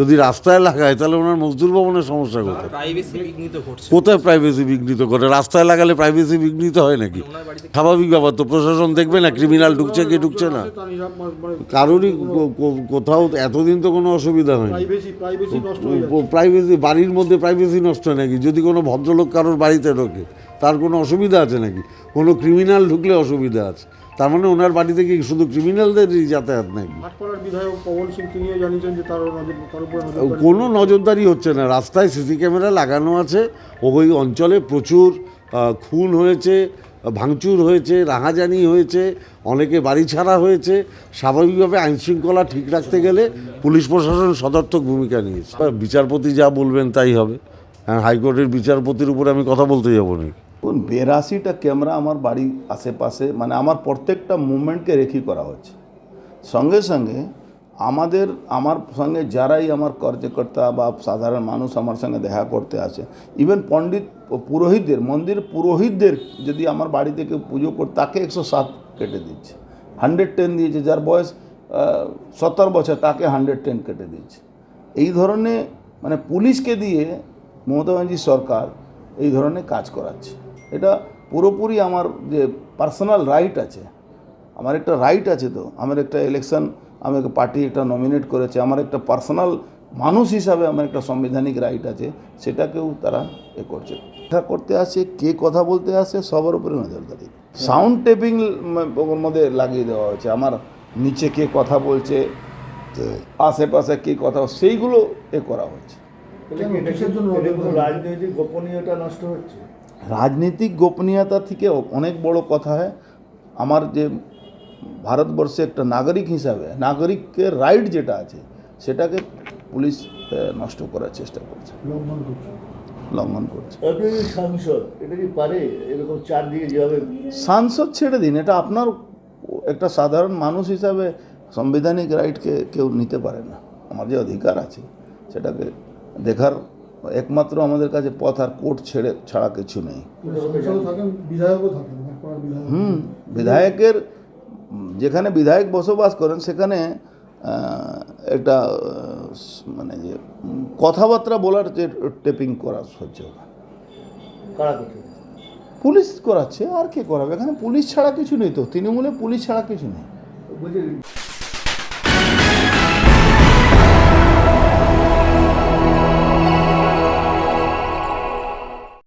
যদি রাস্তায় লাগায় তাহলে ওনার মজদুর ভবনের সমস্যা কোথায়? প্রাইভেসি বিঘ্নিত ঘটছে। কোথায় প্রাইভেসি বিঘ্নিত করে রাস্তায় লাগালে প্রাইভেসি বিঘ্নিত হয় নাকি? স্বাভাবিক ব্যাপার তো প্রশাসন দেখবে না ক্রিমিনাল ঢুকছে কি ঢুকছে না? কারোরই কোথাও এতদিন তো কোনো অসুবিধা হয়নি। প্রাইভেসি প্রাইভেসি নষ্ট হয়ে যাচ্ছে। প্রাইভেসি বাড়ির মধ্যে প্রাইভেসি নষ্ট হয় নাকি? যদি কোনো ভদ্রলোক কারোর বাড়িতে ঢোকে তার কোনো অসুবিধা আছে নাকি? কোনো ক্রিমিনাল ঢুকলে অসুবিধা আছে। তার মানে ওনার বাড়িতে কি শুধু ক্রিমিনালদেরই যাতায়াত নাকি? কোনো নজরদারি হচ্ছে না। রাস্তায় সিসি ক্যামেরা লাগানো আছে। ওই অঞ্চলে প্রচুর খুন হয়েছে ভাঙচুর হয়েছে রাহাজানি হয়েছে অনেকে বাড়ি ছাড়া হয়েছে। স্বাভাবিকভাবে আইনশৃঙ্খলা ঠিক রাখতে গেলে পুলিশ প্রশাসন সদর্থক ভূমিকা নিয়েছে। বিচারপতি যা বলবেন তাই হবে। হ্যাঁ হাইকোর্টের বিচারপতির উপরে আমি কথা বলতে যাব নাকি? দেখুন, বেরাশিটা ক্যামেরা আমার বাড়ির আশেপাশে মানে আমার প্রত্যেকটা মুভমেন্টকে রেখি করা হচ্ছে সঙ্গে সঙ্গে আমাদের, আমার সঙ্গে যারাই আমার কার্যকর্তা বা সাধারণ মানুষ আমার সঙ্গে দেখা করতে আসে ইভেন পণ্ডিত পুরোহিতদের, মন্দির পুরোহিতদের যদি আমার বাড়ি থেকে পুজো কর, তাকে একশো সাত কেটে দিচ্ছে। হান্ড্রেড টেন দিয়েছে, যার বয়স সত্তর বছর, তাকে হান্ড্রেড টেন কেটে দিচ্ছে। এই ধরনের মানে পুলিশকে দিয়ে মমতা ব্যানার্জি সরকার এই ধরনের কাজ করাচ্ছে। এটা পুরোপুরি আমার যে পার্সোনাল রাইট আছে আমার একটা রাইট আছে তো আমার একটা ইলেকশন আমাকে পার্টি একটা নমিনেট করেছে আমার একটা পার্সোনাল মানুষ হিসাবে আমার একটা সাংবিধানিক রাইট আছে সেটাকেও তারা এ করছে। দেখা করতে আসে কে কথা বলতে আসে সবার উপরে নজরদারি সাউন্ড টেপিং ওর মধ্যে লাগিয়ে দেওয়া হয়েছে আমার নিচে কে কথা বলছে আশেপাশে কে কথা সেইগুলো এ করা হচ্ছে রাজনৈতিক গোপনীয়তা নষ্ট হচ্ছে? রাজনৈতিক গোপনীয়তা থেকে অনেক বড় কথা হয়। আমার যে ভারতবর্ষে একটা নাগরিক হিসাবে নাগরিকের রাইট যেটা আছে সেটাকে পুলিশ নষ্ট করার চেষ্টা করছে। লঙ্ঘন করছে। লঙ্ঘন করছে। সাংসদ এটা কি পারে? এরকম চারদিকে যেভাবে সাংসদ ছেড়ে দিন এটা আপনার একটা সাধারণ মানুষ হিসাবে সাংবিধানিক রাইটকে কেউ নিতে পারে না। আমার যে অধিকার আছে সেটাকে দেখার একমাত্র আমাদের কাছে পথ আর কোর্ট ছেড়ে ছাড়া কিছু নেই। সাংসদও থাকেন বিধায়কও থাকেন ভাটপাড়ার বিধায়ক। হুম বিধায়কের যেখানে বিধায়ক বসবাস করেন সেখানে একটা মানে যে কথাবার্তা বলার যে টেপিং করা হচ্ছে পুলিশ করাচ্ছে আর কে করাবে? এখানে পুলিশ ছাড়া কিছু নেই তো। তৃণমূলে পুলিশ ছাড়া কিছু নেই।